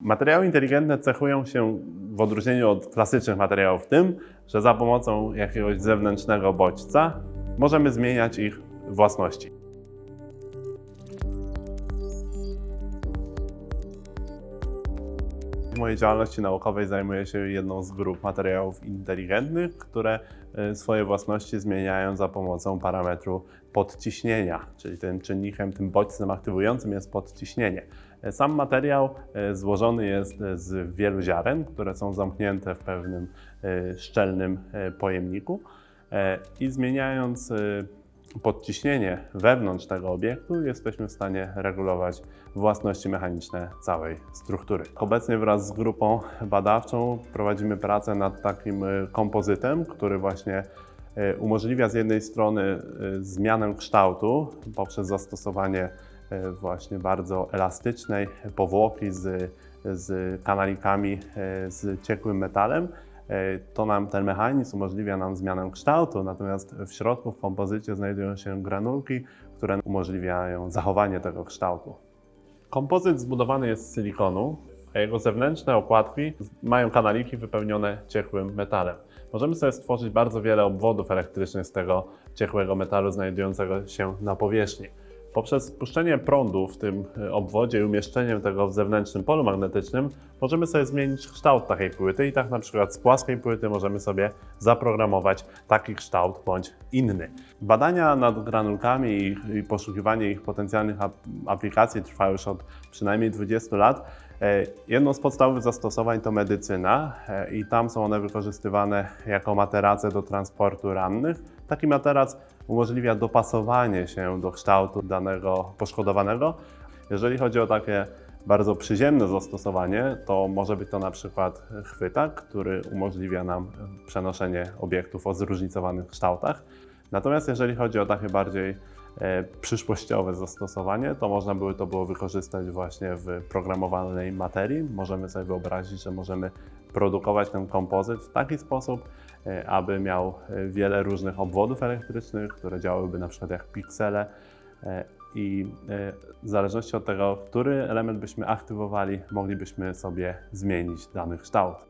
Materiały inteligentne cechują się w odróżnieniu od klasycznych materiałów tym, że za pomocą jakiegoś zewnętrznego bodźca możemy zmieniać ich własności. Mojej działalności naukowej zajmuję się jedną z grup materiałów inteligentnych, które e, swoje własności zmieniają za pomocą parametru podciśnienia, czyli tym czynnikiem, tym bodźcem aktywującym jest podciśnienie. E, Sam materiał e, złożony jest z wielu ziaren, które są zamknięte w pewnym szczelnym pojemniku i zmieniając podciśnienie wewnątrz tego obiektu jesteśmy w stanie regulować własności mechaniczne całej struktury. Obecnie wraz z grupą badawczą prowadzimy pracę nad takim y, kompozytem, który właśnie y, umożliwia z jednej strony y, zmianę kształtu poprzez zastosowanie właśnie bardzo elastycznej powłoki z, z kanalikami z ciekłym metalem, to nam ten mechanizm umożliwia nam zmianę kształtu, natomiast w środku w kompozycie znajdują się granulki, które umożliwiają zachowanie tego kształtu. Kompozyt zbudowany jest z silikonu, a jego zewnętrzne okładki mają kanaliki wypełnione ciekłym metalem. Możemy sobie stworzyć bardzo wiele obwodów elektrycznych z tego ciekłego metalu znajdującego się na powierzchni. Poprzez spuszczenie prądu w tym y, obwodzie i umieszczenie tego w zewnętrznym polu magnetycznym możemy sobie zmienić kształt takiej płyty i tak na przykład z płaskiej płyty możemy sobie zaprogramować taki kształt bądź inny. Badania nad granulkami i, poszukiwanie ich potencjalnych ap- aplikacji trwają już od przynajmniej 20 lat. E, Jedną z podstawowych zastosowań to medycyna e, i tam są one wykorzystywane jako materace do transportu rannych. Taki materac umożliwia dopasowanie się do kształtu danego poszkodowanego. Jeżeli chodzi o takie bardzo przyziemne zastosowanie, to może być to na przykład chwytak, który umożliwia nam przenoszenie obiektów o zróżnicowanych kształtach. Natomiast jeżeli chodzi o takie bardziej przyszłościowe zastosowanie, to można by to było wykorzystać właśnie w programowanej materii. Możemy sobie wyobrazić, że możemy produkować ten kompozyt w taki sposób, e, aby miał e, wiele różnych obwodów elektrycznych, które działałyby na przykład jak piksele e, i e, w zależności od tego, który element byśmy aktywowali, moglibyśmy sobie zmienić dany kształt.